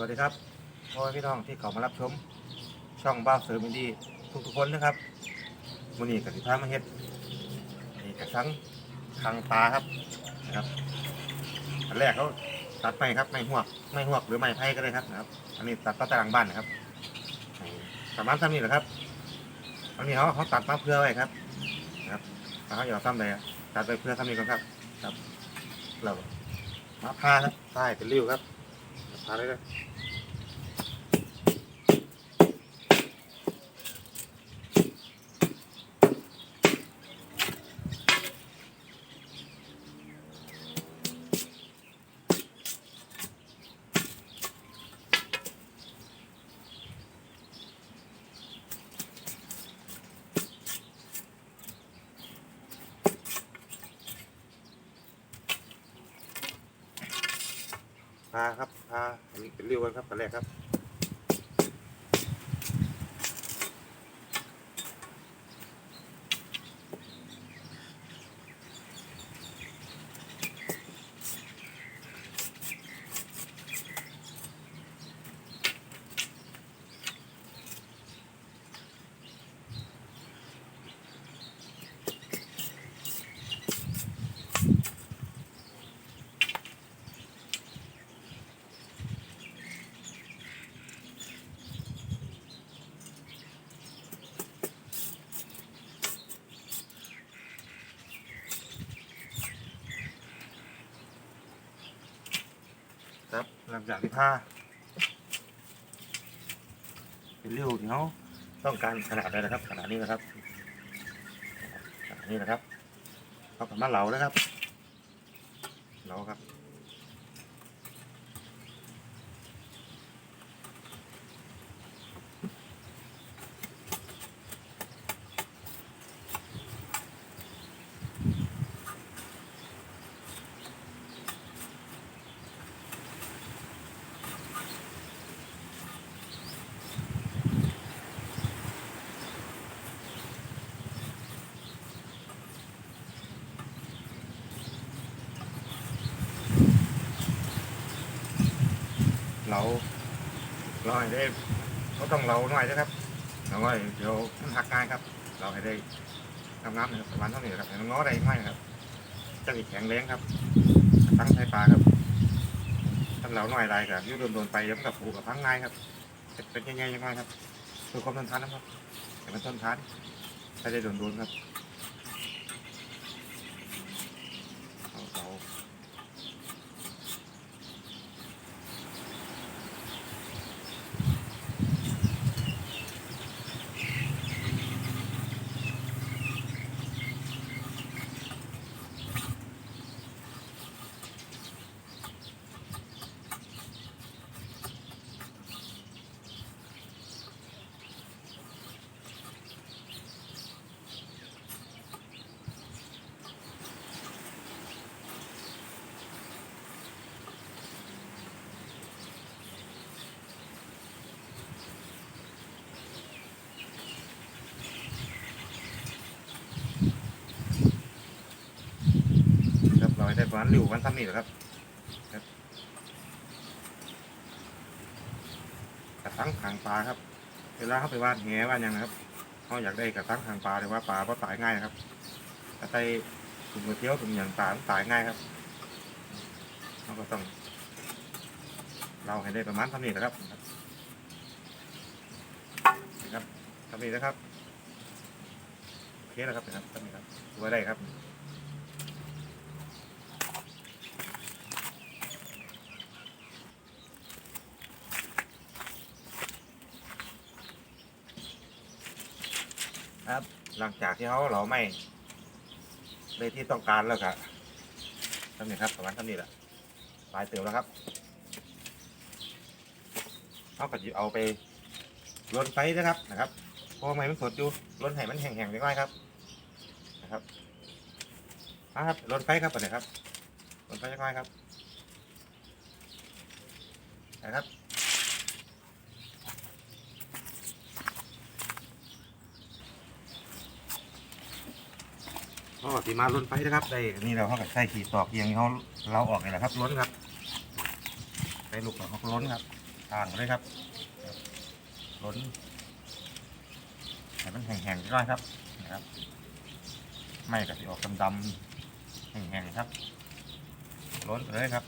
วัสดีครับพ่อแม่พี่น้องที่เข้ามารับชม ช่องบ้าเสริมอินดีทุกทุกคนนะครับมื้อนี้กับสิพามาเฮ็ดไอ้กระสังทางปลาครับนะครับอันแรกเขาตัดไม้ครับไม้หวกไม้หวกหรือไม้ไผ่ก็ได้ครับนะครับ อันนี้ตัดก็ตารางบ้านนะครับประมาณซ้ำนี้แหละครับอันนี้เขาเขาตัดมาเพื่อไว้ครับนะครับถ้าเขาอยากซ้ำใดอะตัดไปเพื่อซ้ำนี้ก่อนครับ ครับเรามาพาครับใต้เป็นริ้วครับ พาไาครับพาอันนี้เป็นเรียวกันครับตอนแรกครับ ครับหลังจากที่ผ้าเป็นเริ้วที่เขาต้องการขนาดไหนะครับ ขนาดนี้นะครับขนาดนี้นะครับเขากับมาเหลานะครับเหลาครับ ให้ได้เขาต้องเราหน่อยนะครับเราก็เดี๋ยวมันหักง่ายครับ เราให้ได้ทำน้ำนะครับประมาณเท่านี้ครับให้มันง้อได้ง่ายครับจะมีแข็งแรงครับตั้งไฟปลาครับถ้าเราหน่อยได้กับยืดโดนๆไปแล้วกับผูกับพังง่ายครับเป็นเป็นยังไงยังไงครับคือความทนทานนะครับแต่มันทนทานถ้ได้โดนๆครับเอาเรา ครับเราให้ได้ประมาณริ้ววันซ้ำนี่แหละครับครับกระทั้งหางปลาครับ เวลาเขาไปวาดแหวาดหยังนะครับเขาอยากได้กระทั้งหางปลาหรือว่าปลาเพราะตายง่ายนะครับถ้าใส่ถุงมือเที่ยวถุงอย่างปลามันตายง่ายครับเขาก็ต้อง เราให้ได้ประมาณซ้ำนี่แหละครับนะครับซ้ำนี่นะครับโอเคแล้วครับนะครับซ้ำนี่ครับไว้ได้ครับ ครับ หลังจากที่เขาเราไม่ได้ที่ต้องการแล้วครับทำนี่ครับประมาณเท่านี้แหละปลายเติมแล้วครับเขาก็จะเอาไปลนไฟนะครับนะครับเพราะไม้มันสดอยู่ลนให้มันแห้งๆเล็กน้อยครับนะครับอะครับลนไฟครับก่อนนะครับลนไฟเล็กน้อยครับนะครับ ก็ตีมาล้นไปนะครับได้นี่เราเขากับใส่ขีดตอกเอียงเขาเราออกนี่แหละครับล้นครับใส่ลูกเราเขาล้นครับอ่างเลยครับล้นให้มันแห้งๆก่อนครับนะครับ ไม่ก็จะออกดำๆแห้งๆครับล้นไปเลยครับ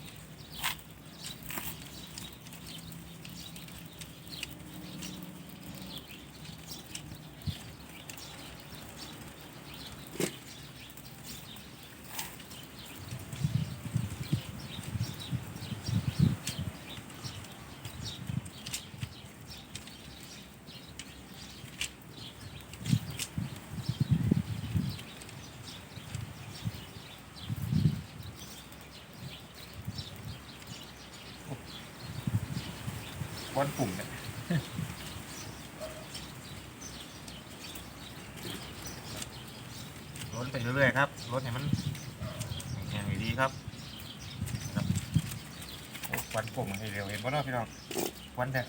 ก้อนปุ่มเนี่ยล้นไปเรื่อยๆครับล้นให้มันแข็งดีครับครับโอ้ควันปุ่มให้เร็วเห็นป่ะเนาะพี่น้องควันแท้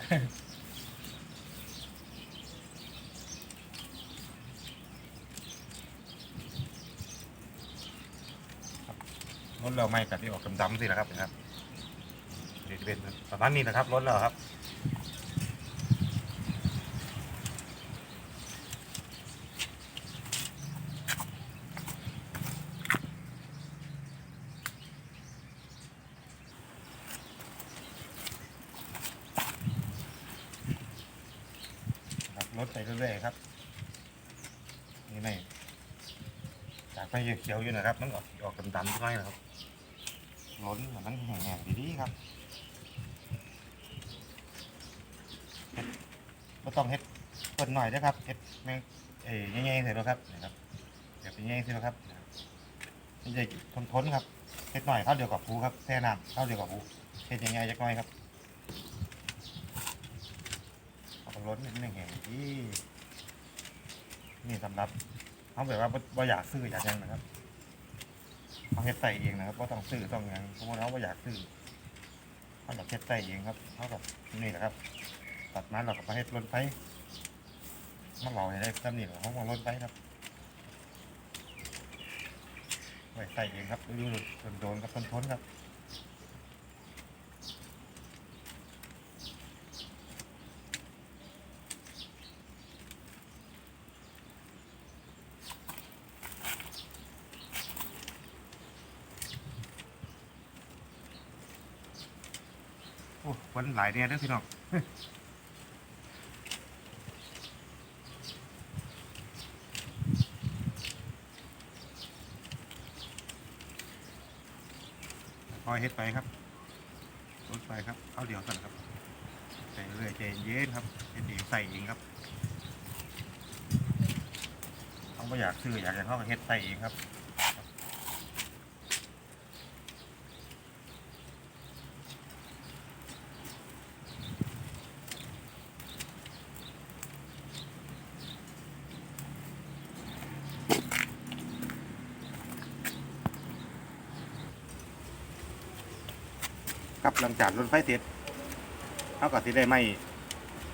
รถเราไม่กัดที่ออกดำๆสินะครับนะครับนี่จะเป็นประมาณนี้นะครับรถเราครับ รถไปเรื่อยๆครับ นี่ไม่จากไปเขียวอยู่นะครับ มันออกออกดำๆสักหน่อยนะครับล้นมันแห้งๆดีๆครับเฮ็ดก็ต้องเฮ็ดเปิดหน่อยนะครับเฮ็ดแม่งเอ้ยแง่ๆใส่แล้วครับนะครับเดี๋ยวไปแง่ๆใส่แล้วครับมันจะทนๆครับเฮ็ดหน่อยเท่าเดียวกับผูครับแช่น้ำเท่าเดียวกับผูเฮ็ดแง่ๆจักหน่อยครับ เอาไปล้นมันแห้งๆดีนี่สำหรับเขาแบบว่าบ่อยากซื้ออยากยังนะครับเขาเฮ็ดใส่เองนะครับว่าต้องซื้อต้องยังเพราะว่าเขาบ่อยากซื้อเขาอยากเฮ็ดใส่เองครับเขากับนี่แหละครับ ตัดมาเราก็มาเฮ็ดล้นไฟมาเหล่าให้ได้ตำหนิของเขามาล้นไฟครับไว้ใส่เองครับดูๆโดนๆครับทนๆครับ นหลายเนี่ยเด้อพี่น้องคอยเฮ็ดไปครับรถไปครับเอาเดี๋ยวสั่นครับใส่เรื่อยใจเย็นครับเฮ็ดเองใส่เองครับเขาไม่อยากซื้ออยากจะเข้ามาเฮ็ดใส่เองครับ ครับหลังจากรถไฟเสร็จเขาก็สิได้ไม่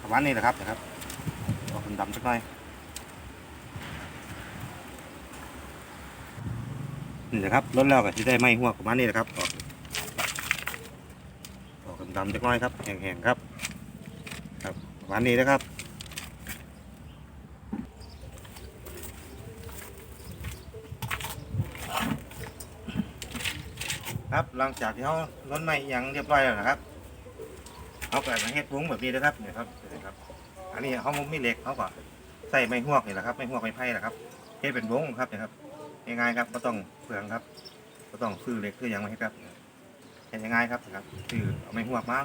ประมาณนี้แหละครับนะครับออกดำสักหน่อยนี่นะครับรถเราก็สิได้ไม่หัวประมาณนี้แหละครับออกออกดำๆสักหน่อยครับแห้งๆครับ ครับประมาณนี้นะครับ ครับ หลังจากที่เขาล้นไม้อหยังเรียบร้อยแล้วนะครับเขาก็มาเฮ็ดวุ้งแบบนี้นะครับเนี่ยครับเนี่ยครับ อันนี้เขามีเหล็กเขาก็ใส่ไม้หวกนี่แหละครับไม้หวกไม้ไผ่แหละครับเฮ็ดเป็นวงครับเนี่ยครับง่ายๆครับก็ต้องเปลืองครับก็ต้องซื้อเหล็กซื้อยังมาให้ครับเฮ็ดง่ายๆครับนะครับซื้อเอาไม้หวกมา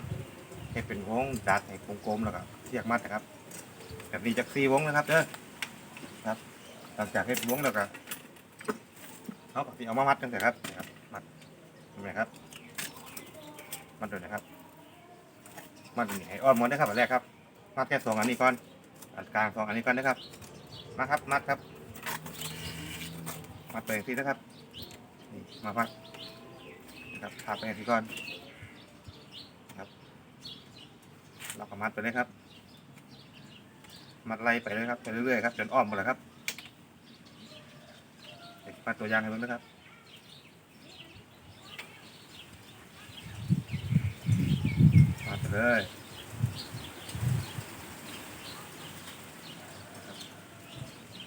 เฮ็ดเป็นวงจัดให้กลมๆแล้วก็เสียกมัดนะครับ แบบนี้จากสี่วงนะครับเด้อครับ หลังจากเฮ็ดวงแล้วก็เขาก็สิเอามามัดกันเถอะครับ ไหมครับมัดด้วยนะครับมัดนี่ให้อ้อมหมดนะครับอันแรกครับมัดแค่สองอันนี้ก่อน อันกลางสองอันนี้ก่อนนะครับ มาครับ มัดครับมัดไปทีนะครับ นี่มามัดนะครับพาไปทีก่อนครับ เราก็มัดไปเลยครับ มัดไล่ไปเลยครับ ไปเรื่อยๆครับ จนอ้อมหมดแล้วครับมัดตัวยางให้เบิ่งนะครับ เลย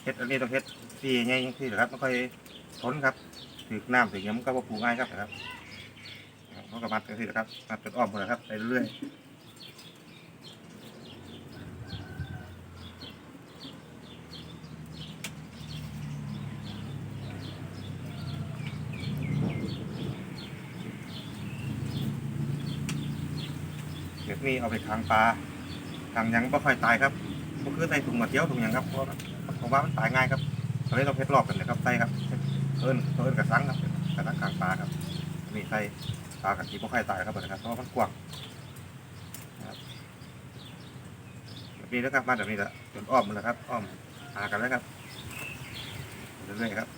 เฮ็ดอันนี้ต้องเฮ็ดที่ง่ายที่นะครับไม่ค่อยทนครับถึอน้ำถึอเงี้ยมันก็ปลูกง่ายครับนะครับมันก็มัดกันทีนะครับมัดจนอ้อมหมดนะครับไปเรื่อย นี้เอาไปค้างปลาค้างยังบ่ค่อยตายครับก็คือใส่ถุงมาเที่ยวถุงยังครับเพราะว่าผมว่ามันตายง่ายครับก็เลยต้องเฮ็ดรอบกันเลยครับใส่ครับเอิ้นเอิ้นกระสังครับกระสังค้างปลาครับอันนี่ใส่ปลากับที่บ่ค่อยตายครับเบิดนะครับเพราะว่ามันกว้างนะครับแบบนี้นะครับมาแบบนี้ละจนอ้อมมันแล้วครับอ้อมหากันแล้วครับเรื่อยๆครับ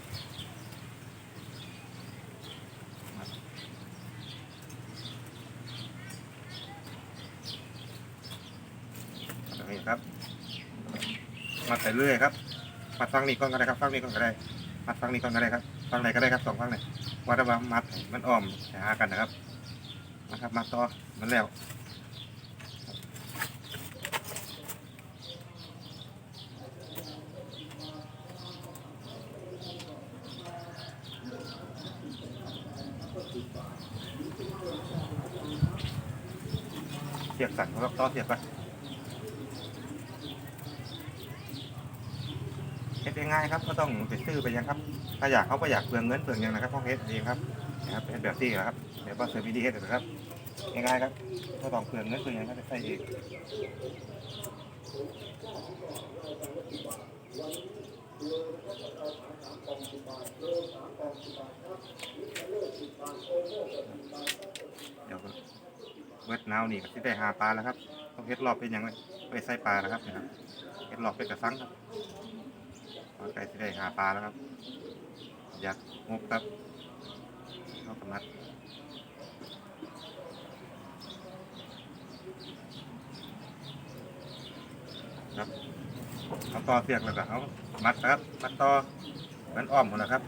นี้ครับ มัดไปเรื่อยครับมัดฟังนี้ก่อนก็ได้ครับฟังนี้ก่อนก็ได้มัดฟังนี้ก่อนก็ได้ครับฟังไหนก็ได้ครับสองฟังไหนว่าแต่ว่ามัดมันอ้อมหากันนะครับนะครับมัดต่อมันแล้วเสียบสั่นครับต่อเสียบไป เฮ็ดง่ายๆ ครับ ก็ต้องไปซื้อไปยังครับ ถ้าอยากเขาก็อยากเปลืองเงินเปลืองยังนะครับต้องเฮ็ดเองครับนะครับเป็นแบบที่ครับเดี๋ยวว่าเซอร์วิสดีเฮ็ดนะครับง่ายๆครับก็ต้องเปลืองเงินเปลืองยังก็ใส่เองเดี๋ยวเบิดนาวนี่ก็สิได้หาปลาแล้วครับต้องเฮ็ดรอบเป็นยังไงไปใส่ปลานะครับนะครับเฮ็ดรอบเป็นกระสังครับ ปลาไก่ที่ได้หาปลาแล้วครับ อยากงบครับเข้ากำมัดครับเอาต่อเสียกแล้วก็เอามัดครับมัดต่อมันอ้อมหมดแล้วครับ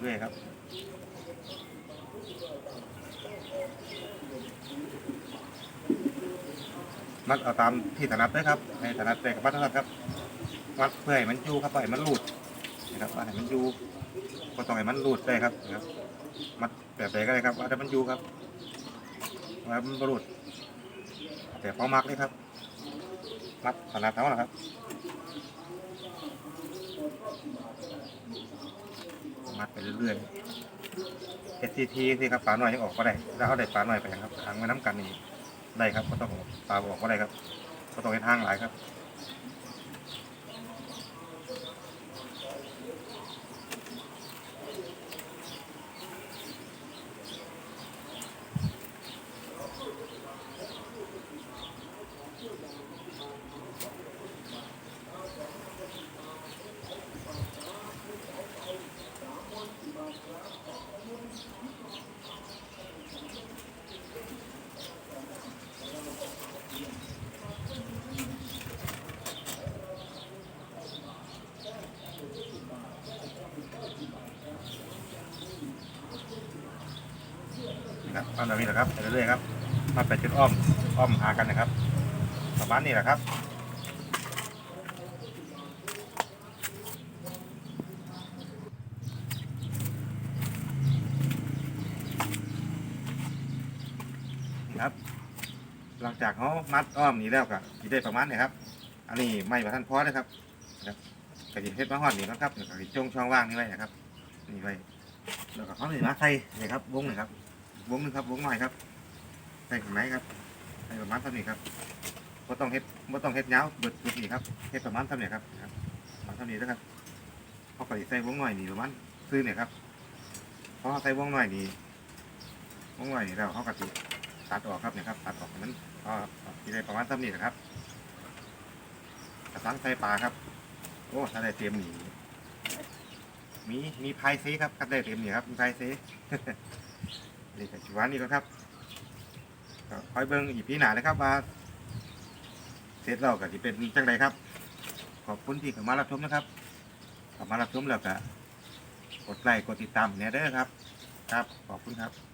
เรื่อยๆครับมัดเอาตามที่ถนัดเลยครับให้ถนัดเลยกับมัดเท่านั้นครับ วัดเพื่อให้มันอยู่ครับเพื่อให้มันหลุดนะครับว่าให้มันอยู่ก็ต้องให้มันหลุดได้ครับนะครับ มัดแบบไหนก็ได้ครับว่าแต่มันอยู่ครับว่ามันบรุดแต่พอมักเลยครับมัดขนาดเท่าไหร่ครับมัดไปเรื่อยๆเอทีทีที่ครับปลาหน่อยยังออกก็ได้แล้วเอาได้ปลาหน่อยไปครับทางไว้น้ำกันนี่ได้ครับก็ต้องปลาออกก็ได้ครับก็ต้องให้ทางหลายครับ นี่ครับปั้นแบบนี้แหละครับไปเรื่อยๆครับมาไปจุดอ้อมอ้อมหากันนะครับประมาณนี้แหละครับนี่ครับ หลังจากเขามัดอ้อมนี้แล้วก็สิได้ประมาณนี้ครับ อันนี้ไม่ประทันพอนะครับนะครับกระดิ่งเพชรมาหอดนี่นะครับแล้วก็สิจงช่องว่างนี่ไว้นะครับนี่ไว้แล้วก็เขาเลยมาใส่นี่ครับวงนี่ครับ วงหนึงครับวงหน่อยครับใส่ข้างในครับใส่ประมาณเท่านี้ครับก็ต้องเฮ็ดก็ต้องเฮ็ดยาวเบิดเบิดนี่ครับเฮ็ดประมาณเท่านี้ครับครับประมาณเท่านี้นะครับเขาก็สิใส่วงหน่อยนี่ประมาณซื้อเนี่ยครับเพราะเขาใส่วงหน่อยนี่วงหน่อยนี่แล้วเขาก็สิตัดออกครับเนี่ยครับตัดออกให้มันก็สิได้ประมาณเท่านี้นะครับกระสังใส่ปลาครับ โอ้ถ้าได้เตรียมหนีมีมีพายซีครับครับได้เตรียมหนีครับมีพายซี นี่ก็ชิวานี่ก็ครับคอยเบิ้งอีพีหนาเลยครับว่าเสร็จแล้วก็จะเป็นจังไรครับ ขอบคุณที่เข้ามารับชมนะครับเข้ามารับชมแล้วก็กดไลค์กดติดตามเนี่ยเด้อครับ ครับขอบคุณครับ